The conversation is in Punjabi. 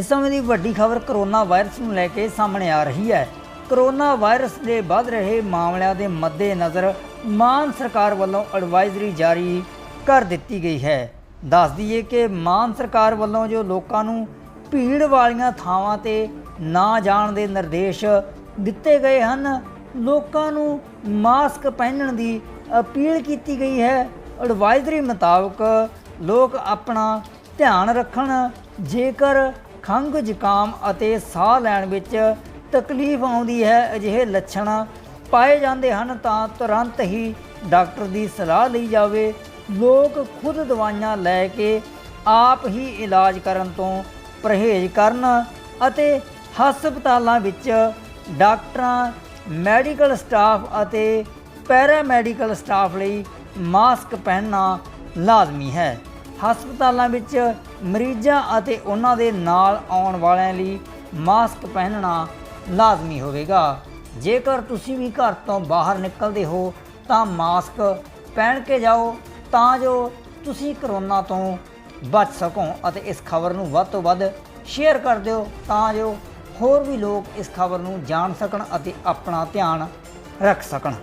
ਇਸ ਸਮੇਂ ਦੀ ਵੱਡੀ ਖਬਰ ਕਰੋਨਾ ਵਾਇਰਸ ਨੂੰ ਲੈ ਕੇ ਸਾਹਮਣੇ ਆ ਰਹੀ ਹੈ। ਕਰੋਨਾ ਵਾਇਰਸ ਦੇ ਵੱਧ ਰਹੇ ਮਾਮਲਿਆਂ ਦੇ ਮੱਦੇਨਜ਼ਰ ਮਾਨ ਸਰਕਾਰ ਵੱਲੋਂ ਐਡਵਾਈਜ਼ਰੀ ਜਾਰੀ ਕਰ ਦਿੱਤੀ ਗਈ ਹੈ। ਦੱਸ ਦਈਏ ਕਿ ਮਾਨ ਸਰਕਾਰ ਵੱਲੋਂ ਜੋ ਲੋਕਾਂ ਨੂੰ ਭੀੜ ਵਾਲੀਆਂ ਥਾਵਾਂ ਤੇ ਨਾ ਜਾਣ ਦੇ ਨਿਰਦੇਸ਼ ਦਿੱਤੇ ਗਏ ਹਨ, ਲੋਕਾਂ ਨੂੰ ਮਾਸਕ ਪਹਿਨਣ ਦੀ ਅਪੀਲ ਕੀਤੀ ਗਈ ਹੈ। ਐਡਵਾਈਜ਼ਰੀ ਮੁਤਾਬਕ ਲੋਕ ਆਪਣਾ ਧਿਆਨ ਰੱਖਣ, ਜੇਕਰ ਖੰਘ ਜ਼ੁਕਾਮ ਅਤੇ ਸਾਹ ਲੈਣ ਵਿੱਚ ਤਕਲੀਫ ਆਉਂਦੀ ਹੈ। ਅਜਿਹੇ ਲੱਛਣ ਪਾਏ ਜਾਂਦੇ ਹਨ ਤਾਂ ਤੁਰੰਤ ਹੀ ਡਾਕਟਰ ਦੀ ਸਲਾਹ ਲਈ ਜਾਵੇ। ਲੋਕ ਖੁਦ ਦਵਾਈਆਂ ਲੈ ਕੇ ਆਪ ਹੀ ਇਲਾਜ ਕਰਨ ਤੋਂ ਪਰਹੇਜ਼ ਕਰਨ ਅਤੇ ਹਸਪਤਾਲਾਂ ਵਿੱਚ ਡਾਕਟਰਾਂ, ਮੈਡੀਕਲ ਸਟਾਫ ਅਤੇ ਪੈਰਾਮੈਡੀਕਲ ਸਟਾਫ ਲਈ ਮਾਸਕ ਪਹਿਨਣਾ ਲਾਜ਼ਮੀ ਹੈ। ਹਸਪਤਾਲਾਂ ਵਿੱਚ ਮਰੀਜ਼ਾਂ ਅਤੇ ਉਹਨਾਂ ਦੇ ਨਾਲ ਆਉਣ ਵਾਲਿਆਂ ਲਈ ਮਾਸਕ ਪਹਿਨਣਾ ਲਾਜ਼ਮੀ ਹੋਵੇਗਾ। ਜੇਕਰ ਤੁਸੀਂ ਵੀ ਘਰ ਤੋਂ ਬਾਹਰ ਨਿਕਲਦੇ ਹੋ, ਤਾਂ ਮਾਸਕ ਪਹਿਨ ਕੇ ਜਾਓ ਤਾਂ ਜੋ ਤੁਸੀਂ ਕਰੋਨਾ ਤੋਂ ਬਚ ਸਕੋ ਅਤੇ ਇਸ ਖਬਰ ਨੂੰ ਵੱਧ ਤੋਂ ਵੱਧ ਸ਼ੇਅਰ ਕਰ ਦਿਓ ਤਾਂ ਜੋ ਹੋਰ ਵੀ ਲੋਕ ਇਸ ਖਬਰ ਨੂੰ ਜਾਣ ਸਕਣ ਅਤੇ ਆਪਣਾ ਧਿਆਨ ਰੱਖ ਸਕਣ।